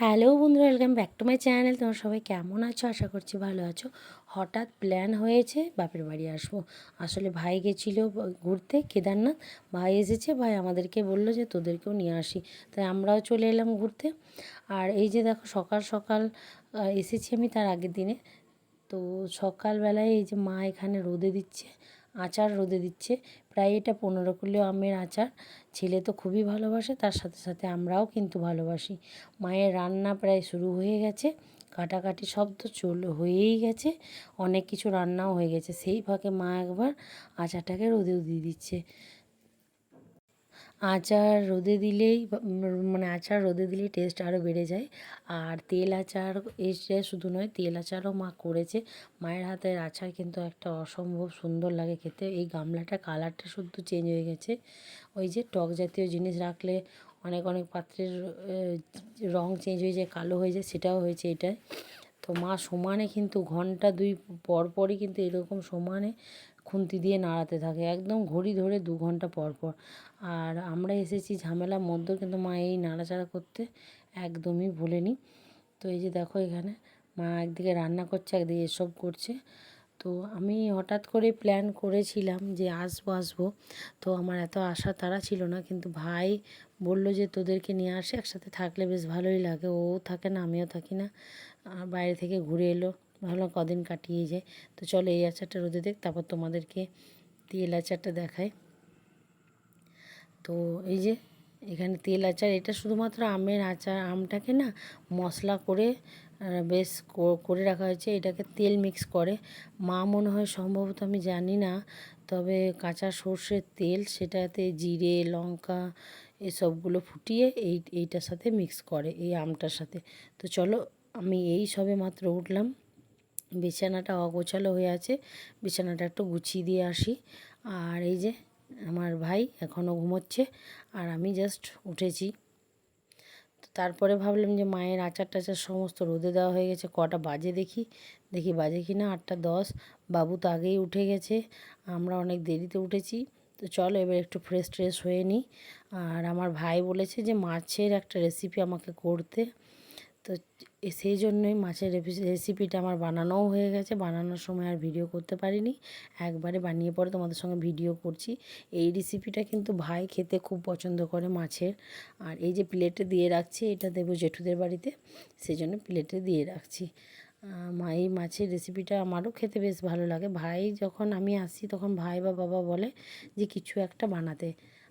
Hello বন্ধুরা welcome back to my channel তোমরা সবাই কেমন আছো? আশা করছি ভালো আছো। হঠাৎ প্ল্যান হয়েছে, বাপের বাড়ি আসব। আসলে ভাই গেছিল ঘুরতে, কেদারনাথ। ভাই এসেছে, ভাই আমাদেরকে বলল যে তোদেরকেও নিয়ে আসি। তাই আমরাও চলে এলাম ঘুরতে। আর এই যে দেখো, সকাল সকাল এসেছি আমি তার আগের দিনে। তো সকালবেলায় এই যে মা এখানে রোদে দিচ্ছে। আচার রোদে দিচ্ছে। প্রায় এটা পনেরো কিলো আমের আচার। ছেলে তো খুবই ভালোবাসে, তার সাথে সাথে আমরাও কিন্তু ভালোবাসি। মায়ের রান্না প্রায় শুরু হয়ে গেছে। কাটাকাটি সব তো চল, হয়েই গেছে। অনেক কিছু রান্নাও হয়ে গেছে। সেই ফাঁকে মা একবার আচারটাকে রোদেও দিয়ে দিচ্ছে। আচার রোদে দিলেই মানে আচার রোদে দিলেই টেস্ট আরও বেড়ে যায়। আর তেল আচার এসে শুধু নয়, তেল আচারও মা করেছে। মায়ের হাতের আচার কিন্তু একটা অসম্ভব সুন্দর লাগে খেতে। এই গামলাটা কালারটা শুধু চেঞ্জ হয়ে গেছে। ওই যে টক জাতীয় জিনিস রাখলে অনেক অনেক পাত্রের রং চেঞ্জ হয়ে যায়, কালো হয়ে যায়, সেটাও হয়েছে এটায়। তো মা সমানে কিন্তু ঘণ্টা দুই পর পরই কিন্তু এরকম সমানে খুন্তি দিয়ে নাড়াতে থাকে। একদম ঘড়ি ধরে দু ঘণ্টা পর পর। আর আমরা এসেছি ঝামেলার মধ্যেও কিন্তু মা এই নাড়াচাড়া করতে একদমই ভুলেনি। তো এই যে দেখো এখানে, মা একদিকে রান্না করছে, একদিকে এসব করছে। তো আমি হঠাৎ করে প্ল্যান করেছিলাম যে আসব আসব। তো আমার এত আশা তারা ছিল না, কিন্তু ভাই বলল যে তোদেরকে নিয়ে আসে, একসাথে থাকলে বেশ ভালোই লাগে। ও থাকে না, আমিও থাকি না। বাইরে থেকে ঘুরে এলো। ভালো কদিন কাটিয়ে যায় তো চলো এই আচারটা রোদে দেখ, তারপর তোমাদেরকে তেল আচারটা দেখায় তো এই যে, এখানে তেল আচার, এটা শুধুমাত্র আমের আচার, আমটাকে না মশলা করে বেশ করে রাখা হয়েছে। এটাকে তেল মিক্স করে। মা মনে হয় সম্ভবত আমি জানি না, তবে কাঁচা সর্ষের তেল সেটাতে জিরে, লঙ্কা এসবগুলো ফুটিয়ে এই, এইটার সাথে মিক্স করে, এই আমটার সাথে। তো চলো আমি এই সবে মাত্র উঠলাম। বিছানাটা অগোছালো হয়ে আছে। বিছানাটা একটু গুছিয়ে দিয়ে আসি। আর এই যে আমার ভাই এখনও ঘুমোচ্ছে আর আমি জাস্ট উঠেছি। তারপরে ভাবলাম যে মায়ের আচার টাচার সমস্ত রোদে দেওয়া হয়ে গেছে, কটা বাজে দেখি। দেখি বাজে কি না আটটা দশ। বাবু তো আগেই উঠে গেছে। আমরা অনেক দেরিতে উঠেছি। তো চলো এবার একটু ফ্রেশ ট্রেশ হয়ে নিই। আর আমার ভাই বলেছে যে মাছের একটা রেসিপি আমাকে করতে। তো সেই জন্যই মাছের রেসিপিটা আমার বানানোও হয়ে গেছে। বানানোর সময় আর ভিডিও করতে পারিনি। একবারে বানিয়ে পরে তোমাদের সঙ্গে ভিডিও করছি। এই রেসিপিটা কিন্তু ভাই খেতে খুব পছন্দ করে মাছের। আর এই যে প্লেটে দিয়ে রাখছি, এটা দেবো জেঠুদের বাড়িতে। সেই জন্য প্লেটে দিয়ে রাখছি। মা, এই মাছের রেসিপিটা আমারও খেতে বেশ ভালো লাগে। ভাই যখন আমি আসি, তখন ভাই বা বাবা বলে যে, কিছু একটা বানাতে।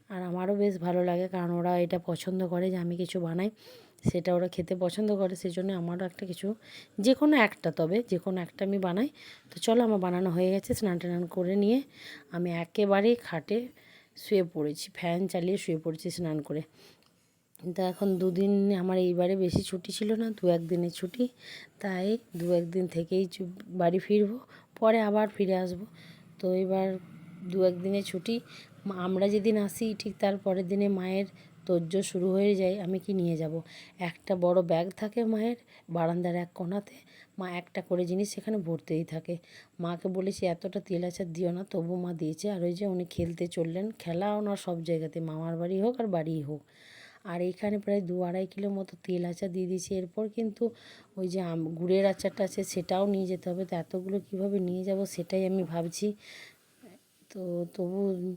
আর আমারও বেশ ভালো লাগে, কারণ ওরা এটা পছন্দ করে যে, আমি কিছু বানাই। সেটা ওরা খেতে পছন্দ করে সেই জন্য আমারও একটা কিছু যে কোনো একটা তবে যে কোনো একটা আমি বানাই। তো চলো আমার বানানো হয়ে গেছে, স্নান টান করে নিয়ে আমি একেবারেই খাটে শুয়ে পড়েছি, ফ্যান চালিয়ে শুয়ে পড়েছি স্নান করে। তো এখন দুদিন আমার এইবারে বেশি ছুটি ছিল না, দু একদিনের ছুটি, তাই দু একদিন থেকেই বাড়ি ফিরবো, পরে আবার ফিরে আসব। তো এবার দু একদিনের ছুটি আমরা যেদিন আসি ঠিক তার পরের দিনে মায়ের তোজ্জো শুরু হয়ে যায়, আমি কি নিয়ে যাব? একটা বড় ব্যাগ থাকে মায়ের, বারান্দার এক কোণাতে মা একটা করে জিনিস সেখানে ভরতেই থাকে। মাকে বলেছি এতটা তেল আচার দিও না, তবু মা দিয়েছে। আর ওই যে উনি খেলতে চললেন, খেলা ওনার সব জায়গাতে, মামার বাড়ি হোক আর বাড়িই হোক। আর এইখানে প্রায় দু আড়াই কিলো মতো তেল আচার দিয়ে দিয়েছি। এরপর কিন্তু ওই যে আম- গুড়ের আচারটা আছে সেটাও নিয়ে যেতে হবে। তো এতগুলো কীভাবে নিয়ে যাব সেটাই আমি ভাবছি। তো তবু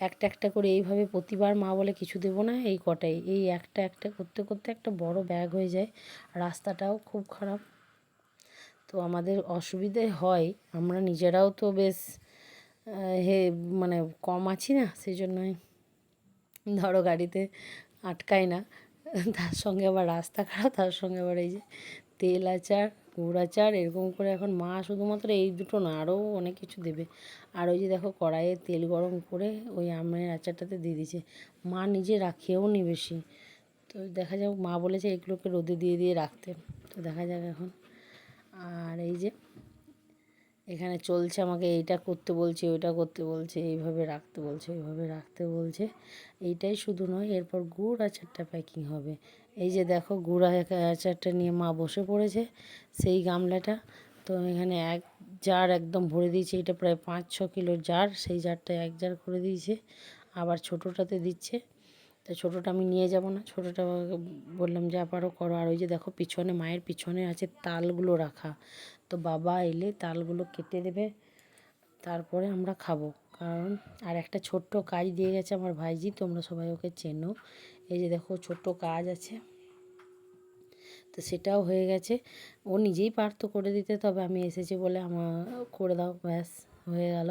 একটা একটা করে এইভাবে প্রতিবার মা বলে কিছু দেবো না, এই কটাই। এই একটা একটা করতে করতে একটা বড় ব্যাগ হয়ে যায়। রাস্তাটাও খুব খারাপ। তো আমাদের অসুবিধে হয়। আমরা নিজেরাও তো বেশ হে মানে কম আছি না সেই জন্যই ধরো গাড়িতে আটকায় না। তার সঙ্গে আবার রাস্তা খারাপ, তার সঙ্গে আবার এই যে তেল আচার গুড় আচার এরকম করে এখন মা শুধুমাত্র এই দুটো না, আরও অনেক কিছু দেবে। আর ওই যে দেখো কড়াইয়ে তেল গরম করে ওই আমের আচারটাতে দিয়ে দিয়েছে। মা নিজে রাখেও নি বেশি। তো দেখা যাক, মা বলেছে এগুলোকে রোদে দিয়ে দিয়ে রাখতে। তো দেখা যাক এখন। আর এই যে এখানে চলছে আমাকে এইটা করতে বলছে, ওইটা করতে বলছে, এইভাবে রাখতে বলছে এইভাবে রাখতে বলছে। এইটাই শুধু নয়, এরপর গুড় আচারটা প্যাকিং হবে। এই যে দেখো গুড় আচারটা নিয়ে মা বসে পড়েছে, সেই গামলাটা। তো এখানে এক জার একদম ভরে দিয়েছে, এটা প্রায় পাঁচ ছ কিলোর জার, সেই জারটা এক জার করে দিয়েছে। আবার ছোটোটাতে দিচ্ছে। তো ছোটোটা আমি নিয়ে যাব না, ছোটোটা বললাম যে আবারও করো। আর ওই যে দেখো পিছনে, মায়ের পিছনে আছে তালগুলো রাখা। তো বাবা এলে তালগুলো কেটে দেবে, তারপরে আমরা খাব। কারণ আর একটা ছোট্ট কাজ দিয়ে গেছে আমার ভাইজি, তোমরা সবাই ওকে চেনো। এই যে দেখো, ছোট্ট কাজ আছে। তো সেটাও হয়ে গেছে। ও নিজেই পারতো করে দিতে, তবে আমি এসেছি বলে আমার করে দাও, ব্যাস, হয়ে গেল।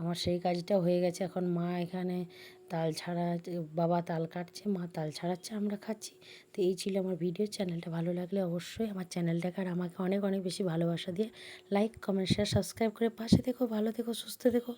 আমার সেই কাজটা হয়ে গেছে। এখন মা এখানে তাল ছাড়া বাবা তাল কাটছে, মা তাল ছাড়াচ্ছে, আমরা খাচ্ছি। তো এই ছিল আমার ভিডিও। চ্যানেলটা ভালো লাগলে অবশ্যই আমার চ্যানেলটাকে আর আমাকে অনেক অনেক বেশি ভালোবাসা দিয়ে লাইক, কমেন্ট শেয়ার সাবস্ক্রাইব করে পাশে দেখো ভালো থেকো, সুস্থ থেকো।